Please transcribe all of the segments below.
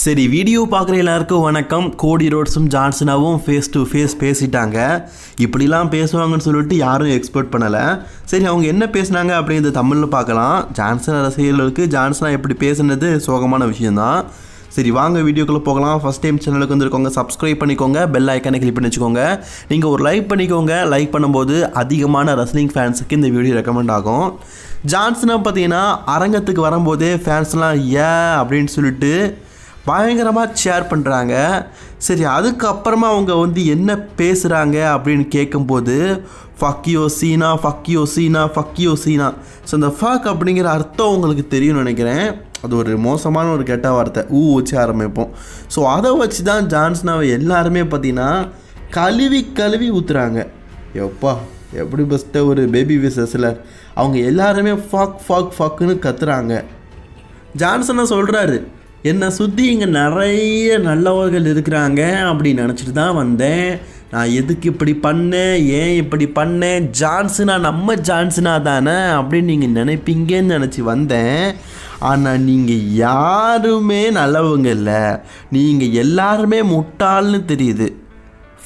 சரி வீடியோ பார்க்குற எல்லாருக்கும் வணக்கம். கோடி ரோட்ஸும் ஜான்சனாவும் ஃபேஸ் டு ஃபேஸ் பேசிட்டாங்க. இப்படிலாம் பேசுவாங்கன்னு சொல்லிட்டு யாரும் எக்ஸ்பெக்ட் பண்ணலை. சரி அவங்க என்ன பேசுனாங்க அப்படிங்கிறது தமிழில் பார்க்கலாம். ஜான்சன் அரசியலுக்கு ஜான்சனா எப்படி பேசுனது சோகமான விஷயந்தான் சரி வாங்க வீடியோக்குள்ளே போகலாம். ஃபஸ்ட் டைம் சேனலுக்கு வந்துருக்கோங்க சப்ஸ்கிரைப் பண்ணிக்கோங்க. பெல் ஐக்கானை கிளிக் பண்ணி வச்சுக்கோங்க. நீங்கள் ஒரு லைக் பண்ணிக்கோங்க. லைக் பண்ணும்போது அதிகமான ரஸ்லிங் ஃபேன்ஸுக்கு இந்த வீடியோ ரெக்கமெண்ட் ஆகும். ஜான்சனா பார்த்தீங்கன்னா அரங்கத்துக்கு வரும்போதே ஃபேன்ஸ்லாம் ஏ அப்படின்னு சொல்லிட்டு பயங்கரமாக ஷேர் பண்ணுறாங்க சரி அதுக்கப்புறமா அவங்க வந்து என்ன பேசுகிறாங்க அப்படின்னு கேட்கும்போது ஃபக்கியோ சீனா ஃபக்கியோ சீனா ஃபக்கியோ சீனா ஸோ இந்த ஃபக் அப்படிங்கிற அர்த்தம் உங்களுக்கு தெரியும்னு நினைக்கிறேன். அது ஒரு மோசமான ஒரு கெட்ட வார்த்தை. ஊ வச்சு ஆரம்பிப்போம். ஸோ அதை வச்சு தான் ஜான்ஸ்னாவை எல்லாருமே பார்த்தீங்கன்னா கழுவி கழுவி ஊற்றுறாங்க எப்பா எப்படி பெஸ்ட்டு ஒரு பேபி விசஸில் அவங்க எல்லாருமே ஃபக் ஃபக் ஃபக்குன்னு கத்துறாங்க. ஜான்சனை சொல்கிறாரு என்னை சுற்றி இங்கே நிறைய நல்லவர்கள் இருக்கிறாங்க அப்படின்னு நினச்சிட்டு தான் வந்தேன். நான் எதுக்கு இப்படி பண்ணேன்? ஏன் இப்படி பண்ணேன்? ஜான்சனா நம்ம ஜான்சனா தானே அப்படின்னு நீங்கள் நினைப்பீங்கன்னு நினச்சி வந்தேன். ஆனால் நீங்கள் யாருமே நல்லவங்க இல்லை. நீங்கள் எல்லாருமே முட்டாள்னு தெரியுது.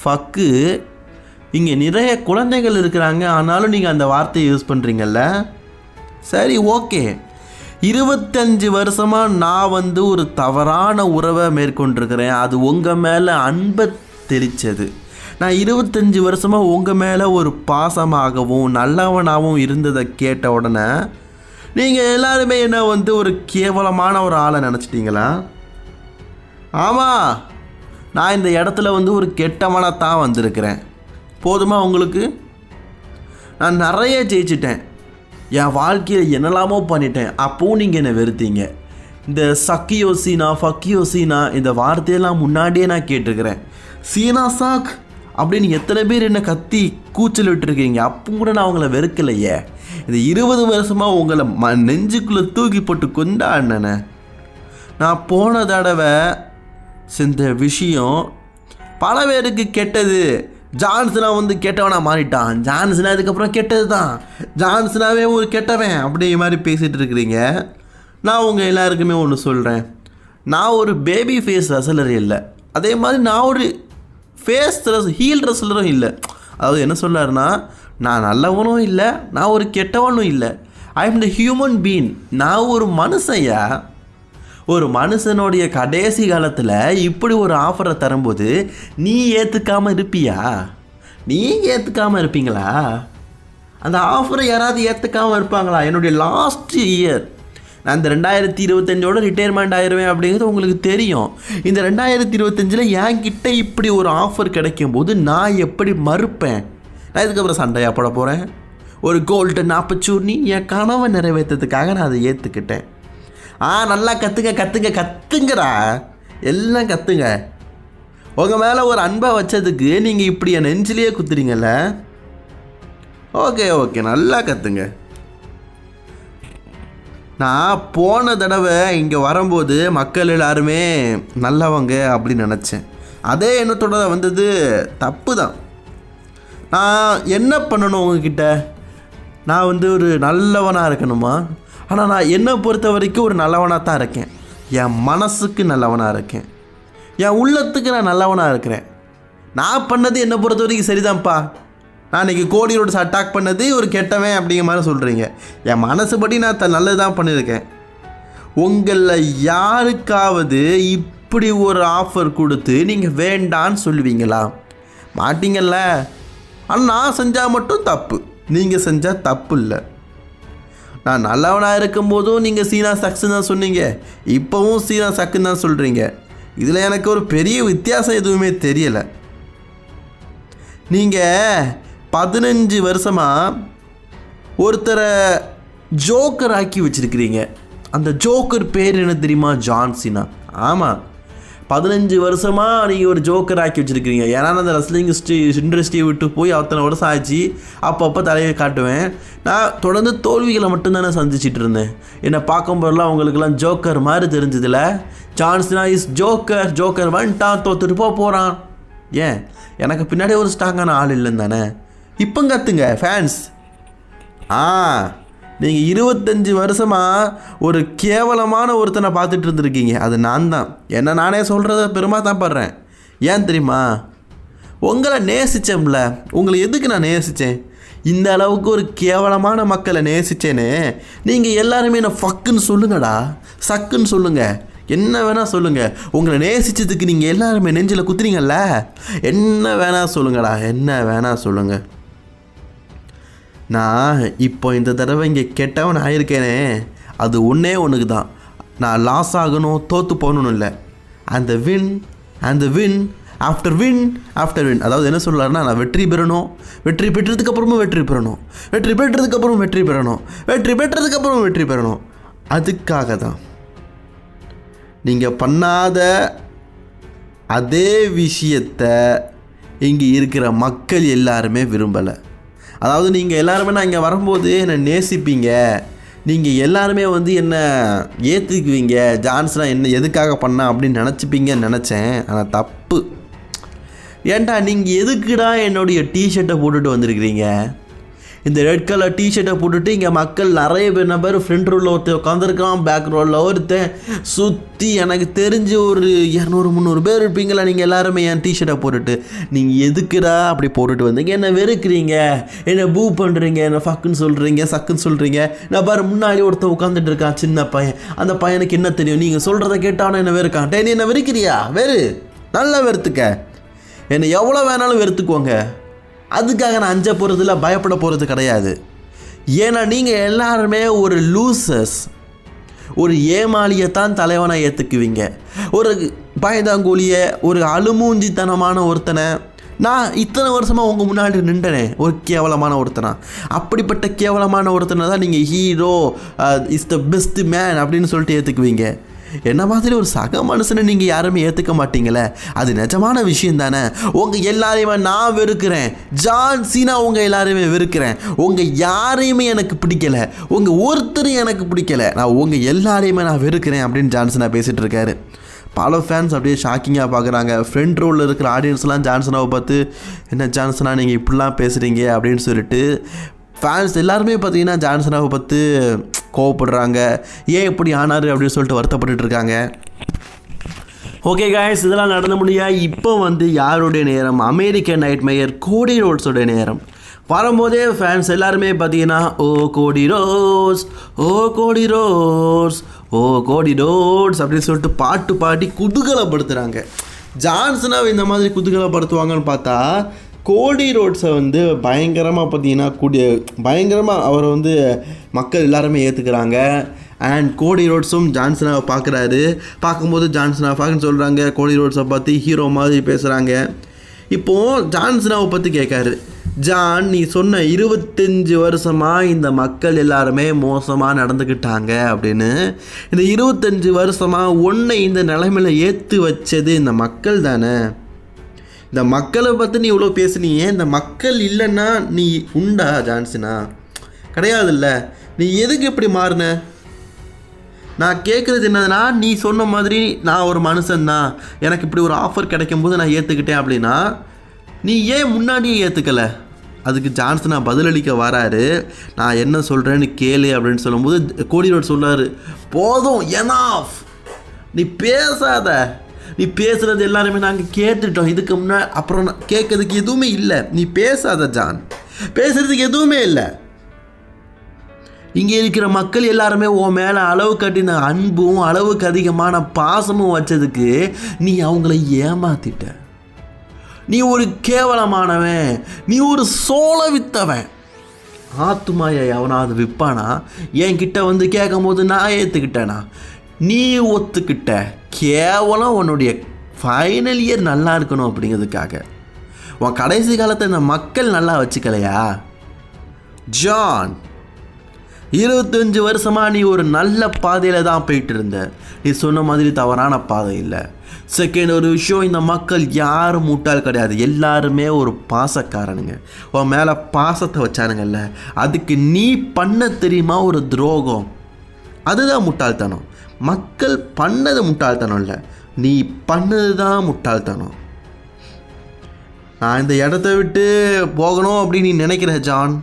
ஃபக்கு. இங்கே நிறைய குழந்தைகள் இருக்கிறாங்க. ஆனாலும் நீங்கள் அந்த வார்த்தையை யூஸ் பண்ணுறீங்கல்ல சரி ஓகே. இருபத்தஞ்சு வருஷமாக நான் வந்து ஒரு தவறான உறவை மேற்கொண்டிருக்கிறேன். அது உங்கள் மேலே அன்பை தெளித்தது நான் இருபத்தஞ்சி வருஷமாக உங்கள் மேலே ஒரு பாசமாகவும் நல்லவனாகவும் இருந்ததை கேட்ட உடனே நீங்கள் எல்லாருமே என்ன வந்து ஒரு கேவலமான ஒரு ஆளை நினச்சிட்டிங்களா? ஆமாம் நான் இந்த இடத்துல வந்து ஒரு கெட்டவனாக தான் வந்திருக்கிறேன். போதுமா உங்களுக்கு? நான் நிறைய ஜெயிச்சிட்டேன். என் வாழ்க்கையில் என்னெல்லாமோ பண்ணிட்டேன். அப்போவும் நீங்கள் என்னை வெறுத்தீங்க. இந்த சக்கியோ சீனா ஃபக்கியோ சீனா இந்த வார்த்தையெல்லாம் முன்னாடியே நான் கேட்டிருக்கிறேன். சீனா சாக் அப்படின்னு எத்தனை பேர் என்ன கத்தி கூச்சல் விட்டுருக்கீங்க? அப்போ கூட நான் அவங்கள வெறுக்கலையே. இந்த இருபது வருஷமாக உங்களை ம நெஞ்சுக்குள்ளே தூக்கி போட்டு கொண்டாடினேனே. நான் போன தடவை செஞ்ச விஷயம் பல பேருக்கு கெட்டது. ஜான்சனா வந்து கெட்டவனா மாறிட்டான். ஜான்சனா அதுக்கப்புறம் கெட்டது தான் ஜான்சனாவே ஒரு கெட்டவன் அப்படி மாதிரி பேசிகிட்டு இருக்கிறீங்க. நான் உங்கள் எல்லாருக்குமே ஒன்று சொல்கிறேன் நான் ஒரு பேபி ஃபேஸ் ரசலர் இல்லை. அதே மாதிரி நான் ஒரு ஃபேஸ் ரஸ் ஹீல் ரசலரும் இல்லை. அதாவது என்ன சொல்லாருன்னா நான் நல்லவனும் இல்லை நான் ஒரு கெட்டவனும் இல்லை. I am the human being நான் ஒரு மனுஷையா ஒரு மனுஷனுடைய கடைசி காலத்தில் இப்படி ஒரு ஆஃபரை தரும்போது நீ ஏற்றுக்காமல் இருப்பியா? நீ ஏற்றுக்காமல் இருப்பீங்களா? அந்த ஆஃபரை யாராவது ஏற்றுக்காமல் இருப்பாங்களா? என்னுடைய லாஸ்ட் இயர் நான் இந்த ரெண்டாயிரத்தி இருபத்தஞ்சோட ரிட்டையர்மெண்ட் ஆயிடுவேன் அப்படிங்கிறது உங்களுக்கு தெரியும். இந்த ரெண்டாயிரத்தி இருபத்தஞ்சில் என்கிட்ட இப்படி ஒரு ஆஃபர் கிடைக்கும் போது நான் எப்படி மறுப்பேன்? நான் இதுக்கப்புறம் சண்டையாக போட போகிறேன் ஒரு கோல்டன் ஆப்பர்ச்சுனிட்டி என் கனவை நிறைவேற்றதுக்காக நான் அதை ஏற்றுக்கிட்டேன் ஆ நல்லா கற்றுங்க கற்றுங்க கற்றுங்கடா எல்லாம் கத்துங்க. உங்கள் மேலே ஒரு அன்பை வச்சதுக்கு நீங்கள் இப்படி என் நெஞ்சிலேயே குத்துறீங்கல்ல? ஓகே ஓகே நல்லா கத்துங்க. நான் போன தடவை இங்கே வரும்போது மக்கள் எல்லாருமே நல்லவங்க அப்படின்னு நினச்சேன். அதே எண்ணத்தோட வந்தது. தப்பு தான் நான் என்ன பண்ணணும் உங்ககிட்ட? நான் வந்து ஒரு நல்லவனாக இருக்கணுமா? ஆனால் நான் என்னை பொறுத்த வரைக்கும் ஒரு நல்லவனாக தான் இருக்கேன். என் மனசுக்கு நல்லவனாக இருக்கேன். என் உள்ளத்துக்கு நான் நல்லவனாக இருக்கிறேன். நான் பண்ணது என்னை பொறுத்த வரைக்கும் சரிதான்ப்பா. நான் இன்றைக்கி கோடி ரோட்ஸ் அட்டாக் பண்ணது ஒரு கெட்டவன் அப்படிங்கிற மாதிரி சொல்கிறீங்க என் மனசுபடி நான் த நல்லது தான் பண்ணியிருக்கேன். உங்களில் யாருக்காவது இப்படி ஒரு ஆஃபர் கொடுத்து நீங்கள் வேண்டான்னு சொல்லுவீங்களா? மாட்டிங்கல்ல? ஆனால் நான் செஞ்சால் மட்டும் தப்பு. நீங்கள் செஞ்சால் தப்பு இல்லை. நான் நல்லவனாக இருக்கும்போதும் நீங்கள் சீனா சக்ஸுன்னு தான் சொன்னீங்க. இப்போவும் சீனா சக்குன்னு தான் சொல்கிறீங்க இதில் எனக்கு ஒரு பெரிய வித்தியாசம் எதுவுமே தெரியலை. நீங்கள் பதினஞ்சு வருஷமாக ஒருத்தரை ஜோக்கர் ஆக்கி வச்சுருக்கிறீங்க. அந்த ஜோக்கர் பேர் என்ன தெரியுமா? ஜான்சினா ஆமாம் பதினஞ்சு வருஷமாக நீங்கள் ஒரு ஜோக்கர் ஆக்கி வச்சுருக்கிறீங்க. ஏன்னா அந்த ரெஸ்லிங் ஸ்டி இண்டஸ்ட்ரியை விட்டு போய் அத்தனை வருஷம் ஆச்சு. அப்பப்போ தலையை காட்டுவேன். நான் தொடர்ந்து தோல்விகளை மட்டும்தானே சந்திச்சிட்டு இருந்தேன். என்னை பார்க்கும்போதெல்லாம் அவங்களுக்குலாம் ஜோக்கர் மாதிரி தெரிஞ்சதில்ல. சான்ஸ்னா இஸ் ஜோக்கர் ஜோக்கர் வந்துட்டான் தோத்துட்டு போக போகிறான் ஏன்? எனக்கு பின்னாடி ஒரு ஸ்ட்ராங்கான ஆள் இல்லைன்னு தானே. இப்போ கத்துங்க ஃபேன்ஸ் ஆ. நீங்கள் இருபத்தஞ்சி வருஷமாக ஒரு கேவலமான ஒருத்தனை பார்த்துட்டு இருந்திருக்கீங்க. அது நான் தான். என்ன நானே சொல்கிறத பெருமா தான் படுறேன். ஏன் தெரியுமா? உங்களை நேசித்தேன்ல உங்களை எதுக்கு நான் நேசித்தேன் இந்த அளவுக்கு ஒரு கேவலமான மக்களை நேசித்தேனே நீங்கள் எல்லாருமே என்னை ஃபக்குன்னு சொல்லுங்கடா. சக்குன்னு சொல்லுங்கள் என்ன வேணால் சொல்லுங்கள் உங்களை நேசித்ததுக்கு நீங்கள் எல்லாருமே நெஞ்சில் குத்துறீங்கல்ல என்ன வேணால் சொல்லுங்கடா. என்ன வேணால் சொல்லுங்கள் நான் இப்போ இந்த தடவை இங்கே கெட்டவன் ஆயிருக்கேனே அது ஒன்றே ஒன்றுக்கு தான் நான் லாஸ் ஆகணும் தோற்று போகணும்னு இல்லை. அந்த வின் அந்த win after win after win அதாவது என்ன சொல்லலாம்னா நான் வெற்றி பெறணும். வெற்றி பெற்றதுக்கப்புறமும் வெற்றி பெறணும். வெற்றி பெற்றதுக்கப்புறம் வெற்றி பெறணும். வெற்றி பெற்றதுக்கப்புறம் வெற்றி பெறணும். அதுக்காக தான் நீங்கள் பண்ணாத அதே விஷயத்த இங்கே இருக்கிற மக்கள் எல்லாருமே விரும்பலை. அதாவது நீங்கள் எல்லாருமே நான் இங்கே வரும்போது என்னை நேசிப்பீங்க. நீங்கள் எல்லாருமே வந்து என்ன ஏற்றுக்குவீங்க ஜான்ஸ்லாம் என்ன எதுக்காக பண்ணா அப்படின்னு நினச்சிப்பீங்கன்னு நினச்சேன். ஆனால் தப்பு. ஏன்டா நீங்கள் எதுக்குடா என்னுடைய டிஷர்ட்டை போட்டுட்டு வந்திருக்கிறீங்க? இந்த ரெட் கலர் டிஷர்ட்டை போட்டுட்டு இங்கே மக்கள் நிறைய பேர் பேர் ஃப்ரண்ட் ரோலில் ஒருத்தர் உட்காந்துருக்கான் பேக் ரோலில் ஒருத்தன். சுற்றி எனக்கு தெரிஞ்சு ஒரு இரநூறு முந்நூறு பேர் இருப்பீங்களா? நீங்கள் எல்லாருமே என் டிஷர்ட்டை போட்டுட்டு. நீங்கள் எதுக்குடா அப்படி போட்டுட்டு வந்தீங்க? என்ன வெறுக்கிறீங்க? என்ன பூ பண்ணுறீங்க என்ன ஃபக்குன்னு சொல்கிறீங்க சக்குன்னு சொல்கிறீங்க நான் பாரு முன்னாடி ஒருத்தன் உட்காந்துட்டு இருக்கான் சின்ன பையன். அந்த பையனுக்கு என்ன தெரியும்? நீங்கள் சொல்கிறத கேட்டானே என்ன வெறுக்கான்? டே நீ என்ன வெறுக்கிறியா? வெறு. நல்லா வெறுத்துக்க. என்னை எவ்வளோ வேணாலும் வெறுத்துக்கோங்க. அதுக்காக நான் அஞ்ச போகிறதுல பயப்பட போகிறது கிடையாது. ஏன்னா நீங்கள் எல்லாருமே ஒரு லூசஸ் ஒரு ஏமாளியை தான் தலைவனாக ஏற்றுக்குவீங்க ஒரு பயந்தாங்கூலிய ஒரு அழுமூஞ்சித்தனமான ஒருத்தனை நான் இத்தனை வருஷமாக உங்கள் முன்னாடி நின்றனே ஒரு கேவலமான ஒருத்தனா. அப்படிப்பட்ட கேவலமான ஒருத்தனை தான் நீங்கள் hero is the best man அப்படின்னு சொல்லிட்டு ஏற்றுக்குவீங்க என்ன மாதிரி ஒரு சக மனுஷனை நீங்கள் யாருமே ஏற்றுக்க மாட்டீங்களே? அது நிஜமான விஷயம் தானே. உங்கள் எல்லாரையுமே நான் வெறுக்கிறேன். ஜான் சீனா உங்கள் எல்லாரையுமே வெறுக்கிறேன். உங்கள் யாரையுமே எனக்கு பிடிக்கல. உங்கள் ஒருத்தரும் எனக்கு பிடிக்கல. நான் உங்கள் எல்லாரையுமே நான் வெறுக்கிறேன் அப்படின்னு ஜான்சனா பேசிகிட்டு இருக்காரு. பல ஃபேன்ஸ் அப்படியே ஷாக்கிங்காக பார்க்குறாங்க ஃப்ரண்ட் ரோலில் இருக்கிற ஆடியன்ஸ்லாம் ஜான்சனாவை பார்த்து என்ன ஜான்சனா நீங்கள் இப்படிலாம் பேசுகிறீங்க அப்படின்னு சொல்லிட்டு ஃபேன்ஸ் எல்லாருமே பார்த்தீங்கன்னா ஜான்சனாவை பார்த்து கோவப்படுறாங்க. ஏன் இப்படி ஆனார் அப்படின்னு சொல்லிட்டு வருத்தப்பட்டுட்டு இருக்காங்க. ஓகே காய்ஸ் இதெல்லாம் நடந்த முடியா? இப்போ வந்து யாருடைய நேரம்? அமெரிக்கன் நைட் மேயர் கோடி ரோட்ஸோடைய நேரம். வரும்போதே ஃபேன்ஸ் எல்லாருமே பார்த்தீங்கன்னா ஓ கோடி ரோஸ் ஓ கோடி ரோஸ் ஓ கோடி ரோட்ஸ் அப்படின்னு சொல்லிட்டு பாட்டு பாடி குதூகலப்படுத்துகிறாங்க ஜான்சனாவை இந்த மாதிரி குதூகலப்படுத்துவாங்கன்னு பார்த்தா கோடி ரோட்ஸை வந்து பயங்கரமாக பார்த்தீங்கன்னா கூடிய பயங்கரமாக அவரை வந்து மக்கள் எல்லாருமே ஏற்றுக்கிறாங்க அண்ட் கோடி ரோட்ஸும் ஜான்சனாவை பார்க்குறாரு. பார்க்கும்போது ஜான்சனா பார்க்குன்னு சொல்கிறாங்க கோடி ரோட்ஸை பார்த்து ஹீரோ மாதிரி பேசுகிறாங்க இப்போது ஜான்சனாவை பற்றி கேட்காரு. ஜான் நீ சொன்ன இருபத்தஞ்சி வருஷமாக இந்த மக்கள் எல்லாருமே மோசமாக நடந்துக்கிட்டாங்க அப்படின்னு. இந்த இருபத்தஞ்சி வருஷமாக ஒன்றை இந்த நிலைமையில் ஏற்று வச்சது இந்த மக்கள் தானே. இந்த மக்களை பற்றி நீ இவ்வளோ பேசுனியே இந்த மக்கள் இல்லைன்னா நீ உண்டா ஜான்சனா? கிடையாதுல்ல. நீ எதுக்கு இப்படி மாறின? நான் கேட்குறது என்னதுன்னா நீ சொன்ன மாதிரி நான் ஒரு மனுஷன்தான் எனக்கு இப்படி ஒரு ஆஃபர் கிடைக்கும் போது நான் ஏற்றுக்கிட்டேன் அப்படின்னா நீ ஏன் முன்னாடியே ஏற்றுக்கலை அதுக்கு ஜான்சனா பதிலளிக்க வராரு. நான் என்ன சொல்கிறேன்னு கேளு அப்படின்னு சொல்லும்போது கோடி ரோட் போதும் எனாஃப் நீ பேசாத. நீ பேசுகிறது எல்லாருமே நாங்கள் கேட்டுட்டோம். இதுக்கு முன்னாடி அப்புறம் நான் கேட்கறதுக்கு எதுவுமே இல்லை. நீ பேசாத ஜான். பேசுறதுக்கு எதுவுமே இல்லை. இங்கே இருக்கிற மக்கள் எல்லாருமே உன் மேலே அளவு கட்டின அன்பும் அளவுக்கு அதிகமான பாசமும் வச்சதுக்கு நீ அவங்கள ஏமாத்திட்ட. நீ ஒரு கேவலமானவன். நீ ஒரு சோழ வித்தவன் ஆத்துமாயை அவனாவது விற்பானா என்கிட்ட வந்து கேட்கும் போது நான் ஏற்றுக்கிட்டேனா நீ ஒத்துக்கிட்ட கேவலம் உன்னுடைய ஃபைனல் இயர் நல்லா இருக்கணும் அப்படிங்கிறதுக்காக. உன் கடைசி காலத்தை இந்த மக்கள் நல்லா வச்சுக்கலையா? ஜான் இருபத்தஞ்சு வருஷமாக நீ ஒரு நல்ல பாதையில் தான் போயிட்டு இருந்த நீ சொன்ன மாதிரி தவறான பாதை இல்லை. செகண்ட் ஒரு விஷயம் இந்த மக்கள் யாரும் முட்டாள் கிடையாது. எல்லாருமே ஒரு பாசக்காரனுங்க. உன் மேலே பாசத்தை வச்சானுங்கல்ல. அதுக்கு நீ பண்ண தெரியுமா ஒரு துரோகம்? அதுதான் முட்டாள்தனம். மக்கள் பண்ணது முட்டாள்தனம் இல்லை. நீ பண்ணது தான் முட்டாள்தனம். நான் இந்த இடத்த விட்டு போகணும் அப்படின்னு நீ நினைக்கிற ஜான்.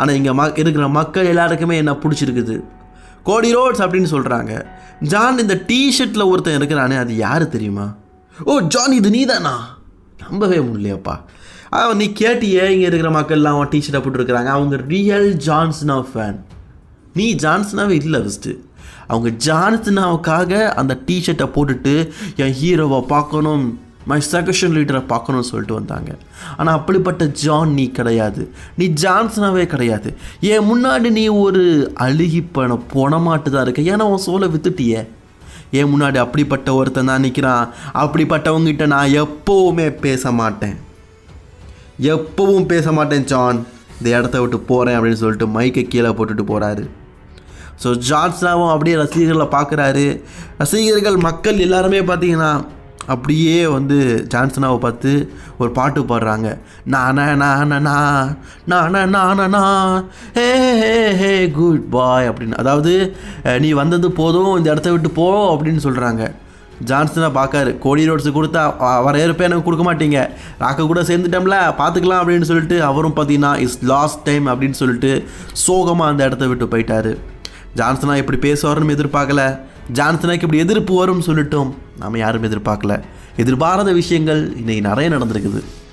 ஆனால் இங்கே ம இருக்கிற மக்கள் எல்லாருக்குமே என்ன பிடிச்சிருக்குது. கோடி ரோட்ஸ் அப்படின்னு சொல்கிறாங்க ஜான் இந்த டிஷர்ட்டில் ஒருத்தன் இருக்கிறானே அது யார் தெரியுமா? ஓ ஜான் இது நீதானா? நம்பவே முடியலையாப்பா. அவன் நீ கேட்டியே இங்கே இருக்கிற மக்கள்லாம் அவன் டிஷர்ட்டை போட்டுருக்குறாங்க. அவங்க ரியல் ஜான்சனா ஃபேன் நீ ஜான்சனாவே இல்லை ஃபஸ்ட்டு அவங்க ஜானத்தினாவுக்காக அந்த டிஷர்ட்டை போட்டுட்டு என் ஹீரோவை பார்க்கணும் மை செகஷன் லீடரை பார்க்கணும்னு சொல்லிட்டு வந்தாங்க. ஆனால் அப்படிப்பட்ட ஜான் நீ கிடையாது. நீ ஜான்சனாவே கிடையாது. என் முன்னாடி நீ ஒரு அழுகி போன பொணமாட்டு தான் இருக்க? ஏன்னா உன் சோலை வித்துட்டியே. ஏன் முன்னாடி அப்படிப்பட்ட ஒருத்தன் தான் நிற்கிறான் அப்படிப்பட்டவங்ககிட்ட நான் எப்போவுமே பேச மாட்டேன். எப்பவும் பேச மாட்டேன் ஜான் இந்த இடத்த விட்டு போகிறேன் அப்படின்னு சொல்லிட்டு மைக்கை கீழே போட்டுட்டு போகிறாரு ஸோ ஜான்ஸ்னாவும் அப்படியே ரசிகர்களை பார்க்குறாரு. ரசிகர்கள் மக்கள் எல்லாருமே பார்த்தீங்கன்னா அப்படியே வந்து ஜான்சனாவை பார்த்து ஒரு பாட்டு பாடுறாங்க. நானா நானா நானா நானா ஹே ஹே ஹே குட் பாய் அப்படின்னு. அதாவது நீ வந்தது போதும் இந்த இடத்த விட்டு போ அப்படின்னு சொல்கிறாங்க ஜான்சனை பார்க்காரு. கோடி ரோட்ஸு கொடுத்தா அ- வர ஏற்பே எனக்கு கொடுக்க மாட்டீங்க. ராக்க கூட சேர்ந்துட்டோம்ல பார்த்துக்கலாம் அப்படின்னு சொல்லிட்டு அவரும் பார்த்தீங்கன்னா இஸ் லாஸ்ட் டைம் அப்படின்னு சொல்லிட்டு சோகமாக அந்த இடத்த விட்டு போயிட்டாரு. ஜான்சனா இப்படி பேசுவார்னு எதிர்பார்க்கல. ஜான்சனாக்கு இப்படி எதிர்ப்பு வரும்னு சொல்லிட்டோம் நாம் யாரும் எதிர்பார்க்கல. எதிர்பாராத விஷயங்கள் இன்னைக்கு நிறைய நடந்திருக்குது.